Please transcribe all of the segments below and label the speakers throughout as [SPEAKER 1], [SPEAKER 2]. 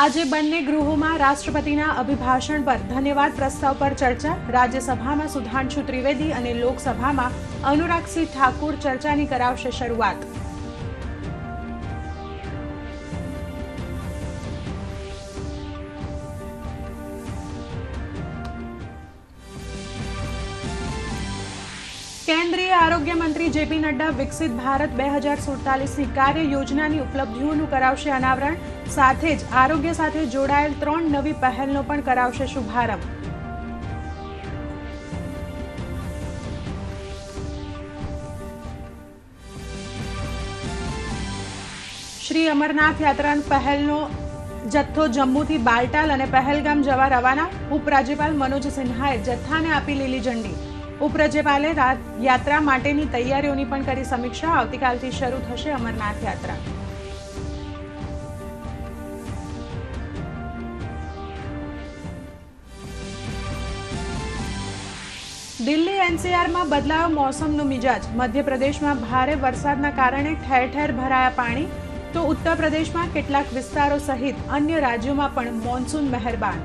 [SPEAKER 1] આજે બંને ગૃહોમાં રાષ્ટ્રપતિના અભિભાષણ પર ધન્યવાદ પ્રસ્તાવ પર ચર્ચા. રાજ્યસભામાં સુધાંશુ ત્રિવેદી અને લોકસભામાં અનુરાગસિંહ ઠાકુર ચર્ચાની કરાવશે શરૂઆત. કેન્દ્રીય આરોગ્ય મંત્રી જેપી નડ્ડા વિકસિત ભારત બે હજાર સુડતાલીસની કાર્ય યોજનાની ઉપલબ્ધિઓનું કરાવશે અનાવરણ, સાથે જ આરોગ્ય સાથે જોડાયેલ ત્રણ નવી પહેલનો પણ કરાવશે શુભારંભ. શ્રી અમરનાથ યાત્રા પહેલનો જથ્થો જમ્મુથી બાલટાલ અને પહેલગામ જવા રવાના, ઉપરાજ્યપાલ મનોજ સિન્હાએ જથ્થાને આપી લીલી ઝંડી. ઉપરાજ્યપાલે યાત્રા માટેની તૈયારીઓની પણ કરી સમીક્ષા. આવતીકાલથી શરૂ થશે અમરનાથ યાત્રા. દિલ્હી એનસીઆરમાં બદલાયો મોસમનો મિજાજ. મધ્યપ્રદેશમાં ભારે વરસાદના કારણે ઠેર ઠેર ભરાયા પાણી. તો ઉત્તર પ્રદેશમાં કેટલાક વિસ્તારો સહિત અન્ય રાજ્યોમાં પણ મોન્સૂન મહેરબાન.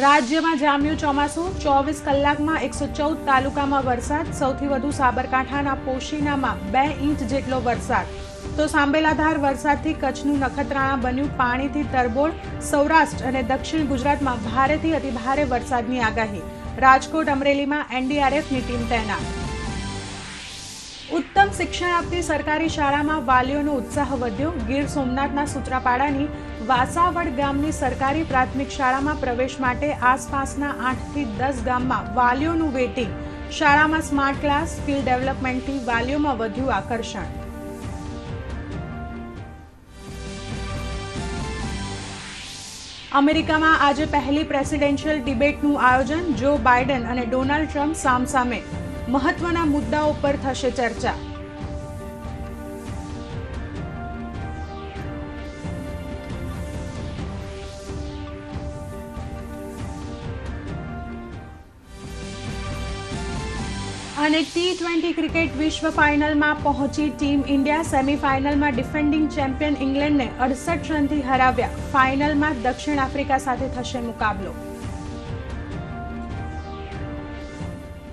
[SPEAKER 1] રાજ્યમાં જામ્યું ચોમાસું. ચોવીસ કલાકમાં એકસો ચૌદ તાલુકામાં વરસાદ. સૌથી વધુ સાબરકાંઠાના પોશીનામાં બે ઇંચ જેટલો વરસાદ. તો સાંબેલાધાર વરસાદથી કચ્છનું નખત્રાણા બન્યું પાણીથી તરબોળ. સૌરાષ્ટ્ર અને દક્ષિણ ગુજરાતમાં ભારેથી અતિભારે વરસાદની આગાહી. રાજકોટ અમરેલીમાં એનડીઆરએફની ટીમ તૈનાત. ઉત્તમ શિક્ષણ આપતી સરકારી શાળામાં વાલીઓનો ઉત્સાહ વધ્યો. ગીર સોમનાથના સૂત્રાપાડાની વાસાવડ ગામની સરકારી પ્રાથમિક શાળામાં પ્રવેશ માટે આસપાસના આઠથી દસ ગામમાં વાલીઓનું વેટિંગ. શાળામાં સ્માર્ટ ક્લાસ, સ્કિલ ડેવલપમેન્ટથી વાલીઓમાં વધ્યું આકર્ષણ. અમેરિકામાં આજે પહેલી પ્રેસિડેન્શિયલ ડિબેટનું આયોજન. જો બાઇડન અને ડોનાલ્ડ ટ્રમ્પ સામસામે મહત્વના મુદ્દાઓ પર થશે ચર્ચા. અને ટી ટ્વેન્ટી ક્રિકેટ વિશ્વ ફાઇનલમાં પહોંચી ટીમ ઇન્ડિયા સેમીફાઇનલમાં ડિફેન્ડિંગ ચેમ્પિયન ઇંગ્લેન્ડને અડસઠ રનથી હરાવ્યા. ફાઇનલમાં દક્ષિણ આફ્રિકા સાથે થશે મુકાબલો.